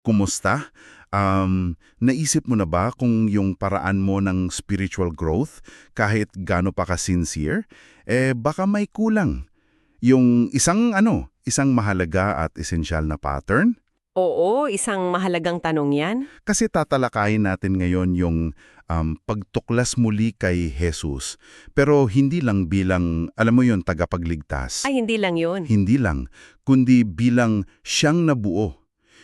Kumusta? Um, naisip mo na ba kung yung paraan mo ng spiritual growth, kahit gaano pa ka-sincere, eh baka may kulang. Yung isang ano, isang mahalaga at esensyal na pattern? Oo, isang mahalagang tanong yan. Kasi tatalakayin natin ngayon yung um, pagtuklas muli kay Jesus. Pero hindi lang bilang, alam mo yon tagapagligtas. Ay, hindi lang yun. Hindi lang, kundi bilang siyang nabuo.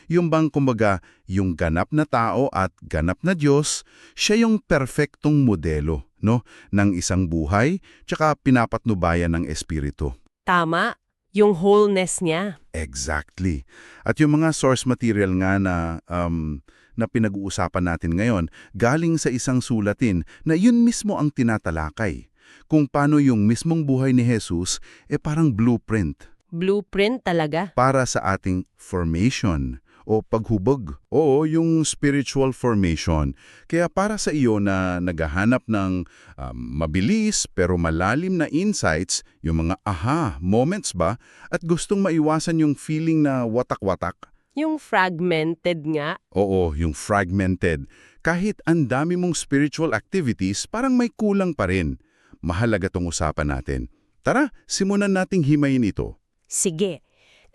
Yung bang kumbaga, yung ganap na tao at ganap na Diyos, siya yung perfectong modelo no, ng isang buhay, tsaka pinapatnubayan ng Espiritu. Tama, yung wholeness niya. Exactly. At yung mga source material nga na, um, na pinag-uusapan natin ngayon, galing sa isang sulatin na yun mismo ang tinatalakay. Kung paano yung mismong buhay ni Jesus, eh parang blueprint Blueprint talaga. para sa ating formation o paghubog. Oo, yung spiritual formation. Kaya para sa iyo na naghahanap ng um, mabilis pero malalim na insights, yung mga aha moments ba, at gustong maiwasan yung feeling na watak-watak. Yung fragmented nga. Oo, yung fragmented. Kahit ang dami mong spiritual activities, parang may kulang pa rin. Mahalaga tong usapan natin. Tara, simulan nating himayin ito. Sige.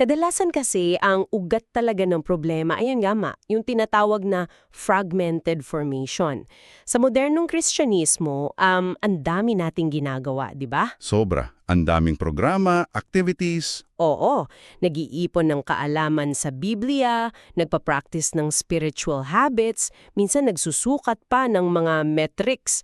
Kadalasan kasi ang ugat talaga ng problema, ayun nga ma, yung tinatawag na fragmented formation. Sa modernong Kristyanismo, um, ang dami nating ginagawa, di ba? Sobra. Ang daming programa, activities, Oo, nag-iipon ng kaalaman sa Biblia, nagpa-practice ng spiritual habits, minsan nagsusukat pa ng mga metrics.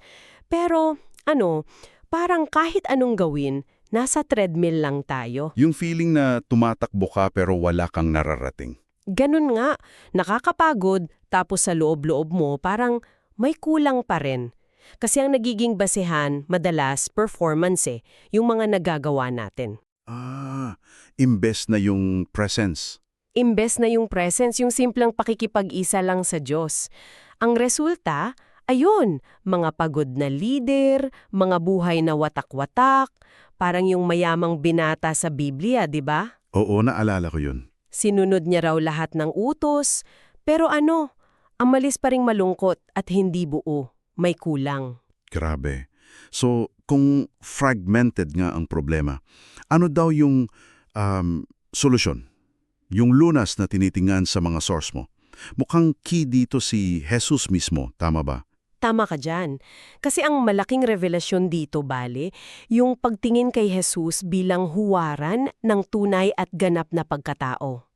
Pero, ano, parang kahit anong gawin, nasa treadmill lang tayo. Yung feeling na tumatakbo ka pero wala kang nararating. Ganun nga, nakakapagod, tapos sa loob-loob mo parang may kulang pa rin. Kasi ang nagiging basehan, madalas, performance eh, yung mga nagagawa natin. Ah, imbes na yung presence. Imbes na yung presence, yung simplang pakikipag-isa lang sa Diyos. Ang resulta, ayun, mga pagod na leader, mga buhay na watak-watak, parang yung mayamang binata sa Biblia, di ba? Oo, naalala ko yun. Sinunod niya raw lahat ng utos, pero ano, amalis pa ring malungkot at hindi buo, may kulang. Grabe. So, kung fragmented nga ang problema, ano daw yung um, solusyon? Yung lunas na tinitingan sa mga source mo. Mukhang key dito si Jesus mismo, tama ba? Tama ka dyan. Kasi ang malaking revelasyon dito, bale, yung pagtingin kay Jesus bilang huwaran ng tunay at ganap na pagkatao.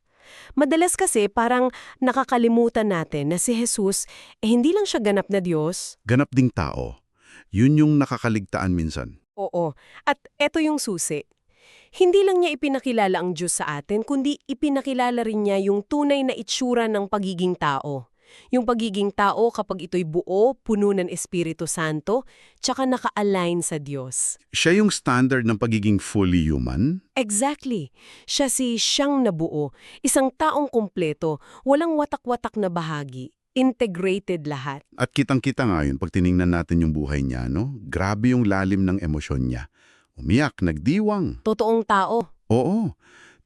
Madalas kasi parang nakakalimutan natin na si Jesus, eh hindi lang siya ganap na Diyos. Ganap ding tao. Yun yung nakakaligtaan minsan. Oo. At eto yung susi. Hindi lang niya ipinakilala ang Diyos sa atin, kundi ipinakilala rin niya yung tunay na itsura ng pagiging tao. Yung pagiging tao kapag ito'y buo, puno ng Espiritu Santo, tsaka naka-align sa Diyos. Siya yung standard ng pagiging fully human? Exactly. Siya si siyang nabuo, isang taong kumpleto, walang watak-watak na bahagi, integrated lahat. At kitang-kita nga yun pag tiningnan natin yung buhay niya, no? Grabe yung lalim ng emosyon niya. Umiyak, nagdiwang. Totoong tao. Oo.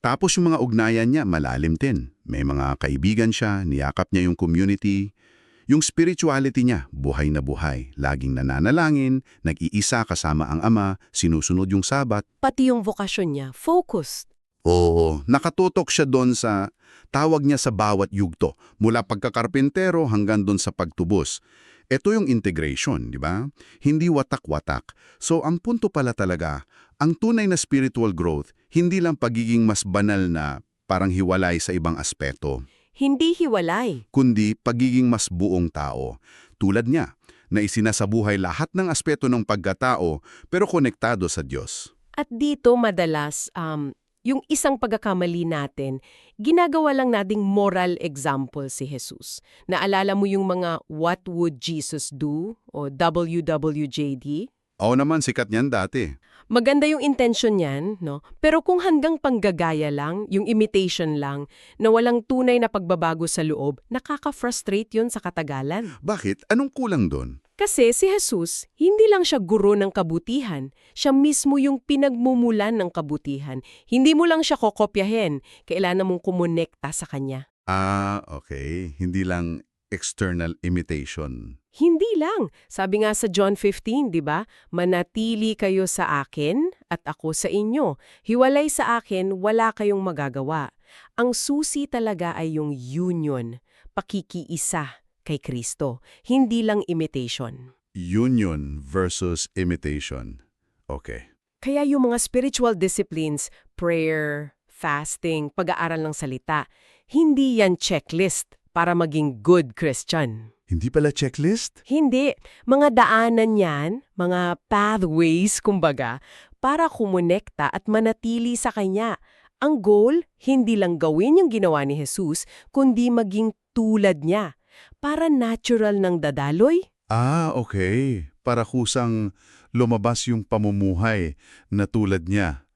Tapos yung mga ugnayan niya, malalim din. May mga kaibigan siya, niyakap niya yung community. Yung spirituality niya, buhay na buhay. Laging nananalangin, nag-iisa kasama ang ama, sinusunod yung sabat. Pati yung vokasyon niya, focused. Oo, nakatutok siya doon sa tawag niya sa bawat yugto, mula pagkakarpentero hanggang doon sa pagtubos. Ito yung integration, di ba? Hindi watak-watak. So ang punto pala talaga, ang tunay na spiritual growth, hindi lang pagiging mas banal na parang hiwalay sa ibang aspeto, Hindi hiwalay. kundi pagiging mas buong tao. Tulad niya, na isinasabuhay lahat ng aspeto ng pagkatao pero konektado sa Diyos. At dito madalas, um, yung isang pagkakamali natin, ginagawa lang nating moral example si Jesus. Naalala mo yung mga What Would Jesus Do? o WWJD? Oo naman, sikat niyan dati. Maganda yung intention niyan, no? Pero kung hanggang panggagaya lang, yung imitation lang, na walang tunay na pagbabago sa loob, nakaka-frustrate yun sa katagalan. Bakit? Anong kulang doon? Kasi si Jesus, hindi lang siya guro ng kabutihan, siya mismo yung pinagmumulan ng kabutihan. Hindi mo lang siya kokopyahin, kailangan mong kumonekta sa kanya. Ah, okay. Hindi lang external imitation. Hindi lang. Sabi nga sa John 15, di ba? Manatili kayo sa akin at ako sa inyo. Hiwalay sa akin, wala kayong magagawa. Ang susi talaga ay yung union, pakikiisa kay Kristo, hindi lang imitation. Union versus imitation. Okay. Kaya yung mga spiritual disciplines, prayer, fasting, pag-aaral ng salita, hindi yan checklist para maging good Christian. Hindi pala checklist? Hindi. Mga daanan yan, mga pathways, kumbaga, para kumonekta at manatili sa Kanya. Ang goal, hindi lang gawin yung ginawa ni Jesus, kundi maging tulad niya. Para natural ng dadaloy. Ah, okay. Para kusang lumabas yung pamumuhay na tulad niya.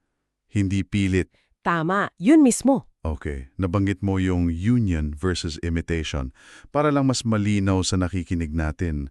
Hindi pilit. Tama, yun mismo. Okay, nabanggit mo yung union versus imitation. Para lang mas malinaw sa nakikinig natin,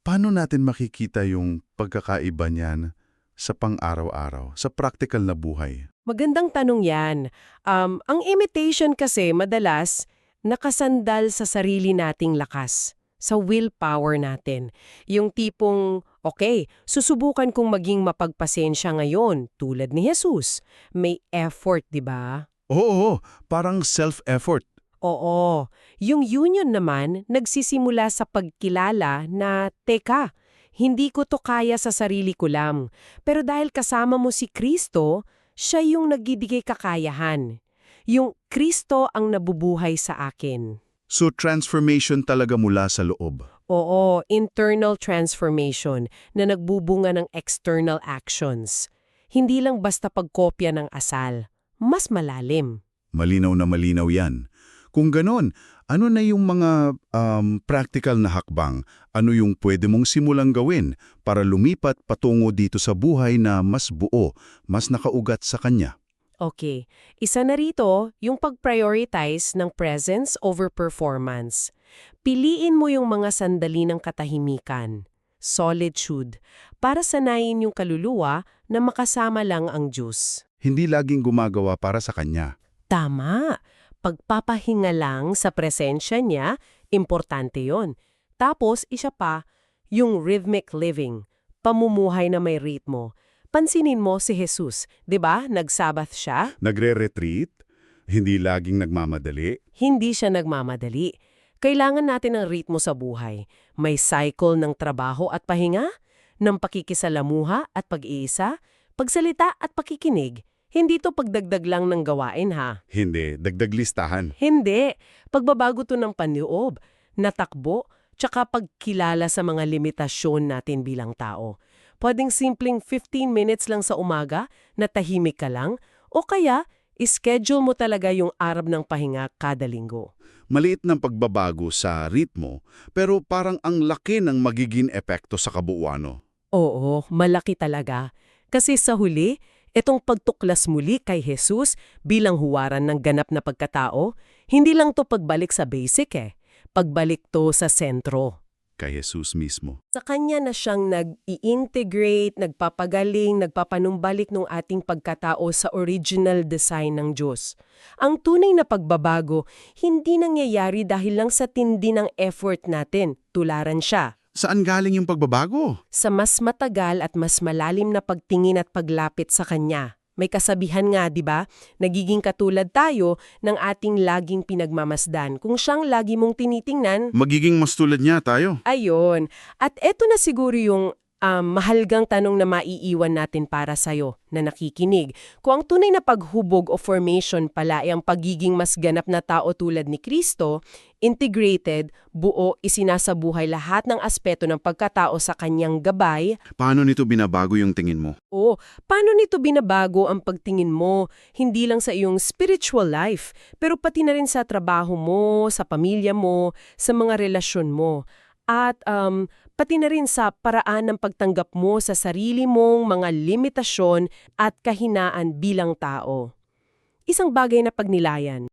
paano natin makikita yung pagkakaiba niyan sa pang-araw-araw, sa practical na buhay? Magandang tanong yan. Um, ang imitation kasi madalas nakasandal sa sarili nating lakas, sa willpower natin. Yung tipong, okay, susubukan kong maging mapagpasensya ngayon, tulad ni Jesus. May effort, di ba? Oo, parang self-effort. Oo. Yung union naman, nagsisimula sa pagkilala na, teka, hindi ko to kaya sa sarili ko lang. Pero dahil kasama mo si Kristo, siya yung nagbibigay kakayahan. Yung Kristo ang nabubuhay sa akin. So transformation talaga mula sa loob. Oo, internal transformation na nagbubunga ng external actions. Hindi lang basta pagkopya ng asal. Mas malalim. Malinaw na malinaw yan. Kung ganon, ano na yung mga um, practical na hakbang? Ano yung pwede mong simulang gawin para lumipat patungo dito sa buhay na mas buo, mas nakaugat sa kanya? Okay. Isa na rito, yung pag-prioritize ng presence over performance. Piliin mo yung mga sandali ng katahimikan, solitude, para sanayin yung kaluluwa na makasama lang ang Diyos. Hindi laging gumagawa para sa kanya. Tama. Pagpapahinga lang sa presensya niya, importante yon. Tapos, isa pa, yung rhythmic living, pamumuhay na may ritmo. Pansinin mo si Jesus, 'di ba? Nagsabath siya, Nagre-retreat? Hindi laging nagmamadali? hindi siya nagmamadali. Kailangan natin ng ritmo sa buhay. May cycle ng trabaho at pahinga, ng pakikisalamuha at pag-iisa, pagsalita at pakikinig. Hindi to pagdagdag lang ng gawain ha. Hindi, dagdag listahan. Hindi. Pagbabago to ng panloob, natakbo, tsaka pagkilala sa mga limitasyon natin bilang tao. Pwedeng simpleng 15 minutes lang sa umaga, na tahimik ka lang, o kaya, ischedule mo talaga yung arab ng pahinga kada linggo. Maliit ng pagbabago sa ritmo, pero parang ang laki ng magiging epekto sa kabuuano. Oo, malaki talaga. Kasi sa huli, itong pagtuklas muli kay Jesus bilang huwaran ng ganap na pagkatao, hindi lang to pagbalik sa basic eh. Pagbalik to sa sentro. Kay Jesus mismo. Sa kanya na siyang nag-i-integrate, nagpapagaling, nagpapanumbalik ng ating pagkatao sa original design ng Diyos. Ang tunay na pagbabago, hindi nangyayari dahil lang sa tindi ng effort natin, tularan siya. Saan galing yung pagbabago? Sa mas matagal at mas malalim na pagtingin at paglapit sa Kanya. May kasabihan nga, di ba? Nagiging katulad tayo ng ating laging pinagmamasdan. Kung siyang lagi mong tinitingnan, Magiging mas tulad niya tayo. Ayon. At eto na siguro yung um, mahalgang tanong na maiiwan natin para sa'yo na nakikinig. Kung ang tunay na paghubog o formation pala ay ang pagiging mas ganap na tao tulad ni Kristo, integrated, buo, isinasabuhay lahat ng aspeto ng pagkatao sa kanyang gabay, Paano nito binabago yung tingin mo? o paano nito binabago ang pagtingin mo, hindi lang sa iyong spiritual life, pero pati na rin sa trabaho mo, sa pamilya mo, sa mga relasyon mo. At um, pati na rin sa paraan ng pagtanggap mo sa sarili mong mga limitasyon at kahinaan bilang tao. Isang bagay na pagnilayan.